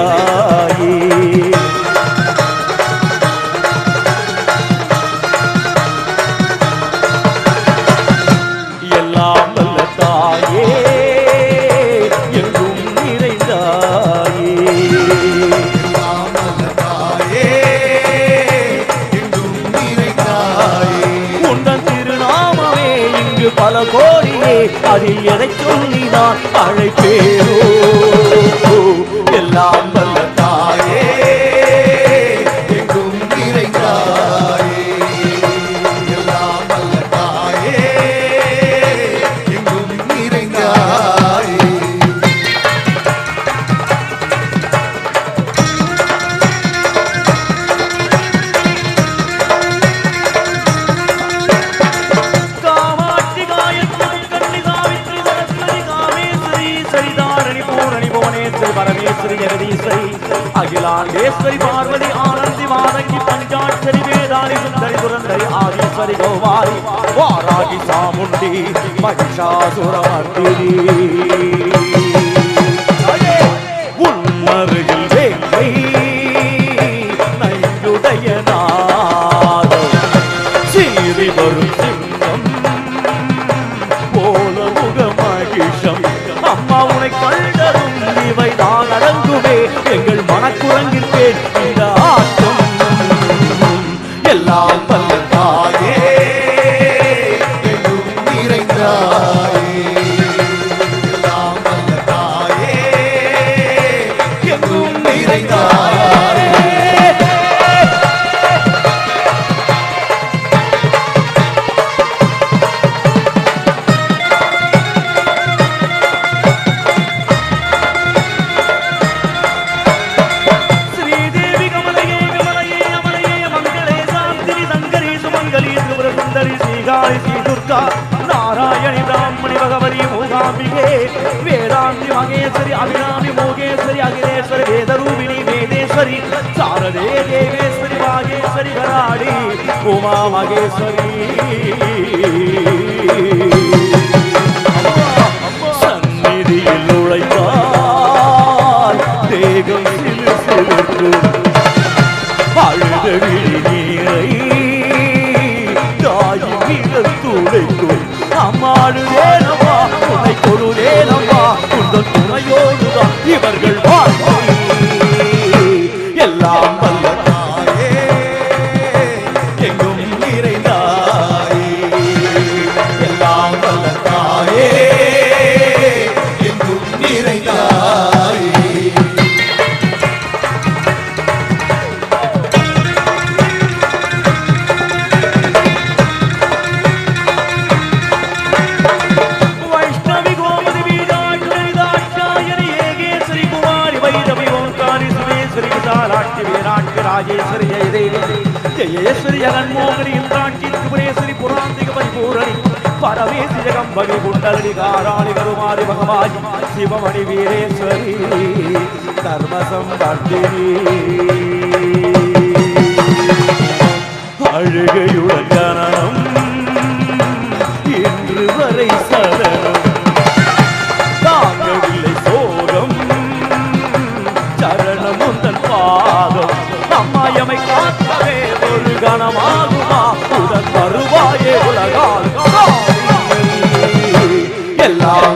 தாயே எல்லாம் வல்ல தாயே எங்கும் நிறைந்தாயே. உந்தன் திருநாமமே இங்கு பல கோடியே அதில் எதை சொல்லிதான் அழைப்பேரோ? எல்லாம் பரமேஸ்வரி ஜெகதீஸ்வரி அகிலாண்டேஸ்வரி பார்வதி ஆனந்தி மாதங்கி பஞ்சாட்சரி வேதாளி சுந்தரி சுரந்தரி ஆதீஸ்வரி கௌமாரி வாராகி சாமுண்டி மகிஷாசுரமர்த்தினி எங்கள் இந்த ஆட்டம் எல்லாம் வல்ல தாயே எங்கும் நிறைந்தாயே. நாராயணி பகவதி மூகாம்பிகே வேதாந்தி மகேஸ்வரி அபிராமி மோகேஸ்வரி அகிலேஸ்வரி வேதரூபிணி வேதேஸ்வரி சாரதே தேவேஸ்வரி வாகேஸ்வரி கராடி உமா மகேஸ்வரி. சந்நிதியில் நுழைத்தால் தேகம் சிலு சிலுக்கும் அழுத விழி ஜெயேஸ்வரி ஜெகன்மோகனி இந்திராட்சி திரிபுரேஸ்வரி புராந்திக பரிபூரணி. பரமேசி ஜெகம்பகி குண்டலி காராளி கருமாரி பகவாஜி சிவமணி வீரேஸ்வரி தர்ம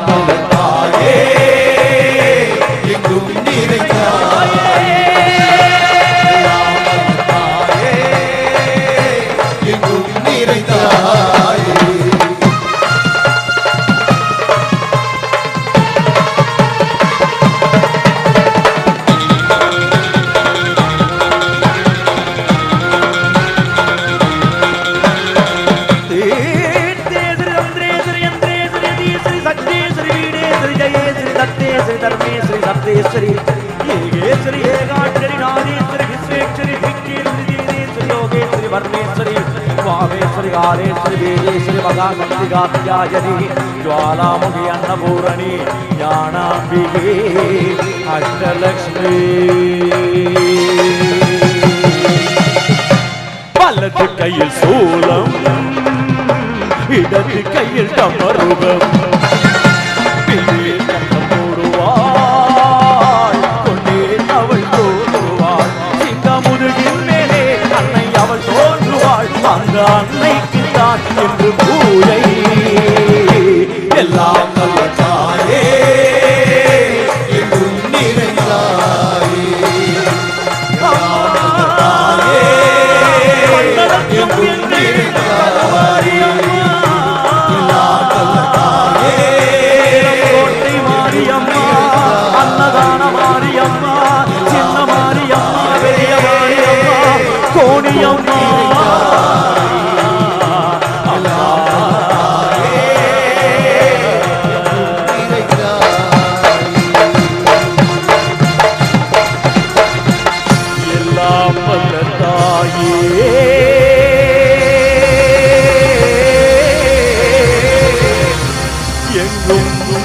எல்லாம் ஏகாட்சரி நாதேஸ்வரி விஸ்வேஸ்வரி விக்கேஸ்வரி தீனேஸ்வரி யோகேஸ்வரி வர்ணேஸ்வரி வாமேஸ்வரி காலேஸ்வரி வேதேஸ்வரி மகாசக்தி காத்தியாயனி ஜுவாலாமுகி அன்னபூரணி ஞானாம்பிகே அஷ்டலக்ஷ்மி. வலது கையில் சூலம் இடது கையில் டமருகம் அன்னைக்கு தான் என்று பூஜை. எல்லாம் நல்ல தாயே. Thank you.